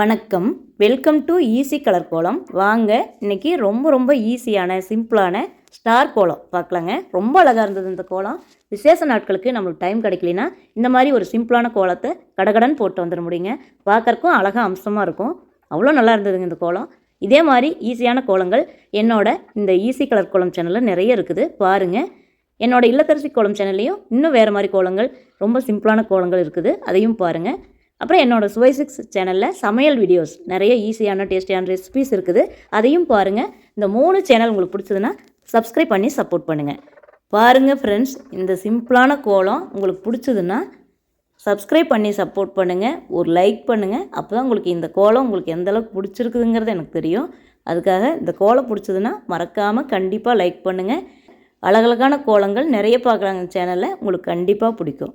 வணக்கம். Welcome to easy colour கோலம் வாங்க இன்னைக்கு ரொம்ப ரொம்ப ஈஸியான சிம்பிளான ஸ்டார் கோலம் பார்க்கலாங்க. ரொம்ப அழகாக இருந்தது இந்த கோலம் விசேஷ நாட்களுக்கு நம்மளுக்கு டைம் கிடைக்கலனா இந்த மாதிரி ஒரு சிம்பிளான கோலத்தை கடகடன் போட்டு வந்துட முடியுங்க. பார்க்கறக்கும் அழகாக அம்சமாக இருக்கும். அவ்வளோ நல்லா இருந்ததுங்க இந்த கோலம் இதே மாதிரி ஈஸியான கோலங்கள் என்னோட இந்த ஈஸி கலர் கோலம் சேனலில் நிறைய இருக்குது. பாருங்கள் என்னோட இல்லத்தரசி கோலம் சேனல்லையும் இன்னும் வேறு மாதிரி கோலங்கள் ரொம்ப சிம்பிளான கோலங்கள் இருக்குது. அதையும் பாருங்கள் அப்புறம் என்னோட சுவை சிக்ஸ் சேனலில் சமையல் வீடியோஸ் நிறைய ஈஸியான டேஸ்டியான ரெசிபிஸ் இருக்குது. அதையும் பாருங்கள் இந்த மூணு சேனல் உங்களுக்கு பிடிச்சதுன்னா சப்ஸ்கிரைப் பண்ணி சப்போர்ட் பண்ணுங்கள் பாருங்கள் ஃப்ரெண்ட்ஸ் இந்த சிம்பிளான கோலம் உங்களுக்கு பிடிச்சதுன்னா சப்ஸ்கிரைப் பண்ணி சப்போர்ட் பண்ணுங்கள் ஒரு லைக் பண்ணுங்கள் அப்போ தான் உங்களுக்கு இந்த கோலம் உங்களுக்கு எந்த அளவுக்கு பிடிச்சிருக்குதுங்கிறது எனக்கு தெரியும். அதுக்காக இந்த கோலம் பிடிச்சதுன்னா மறக்காமல் கண்டிப்பாக லைக் பண்ணுங்கள் அழகழகான கோலங்கள் நிறைய பார்க்குறாங்க சேனலில். உங்களுக்கு கண்டிப்பாக பிடிக்கும்.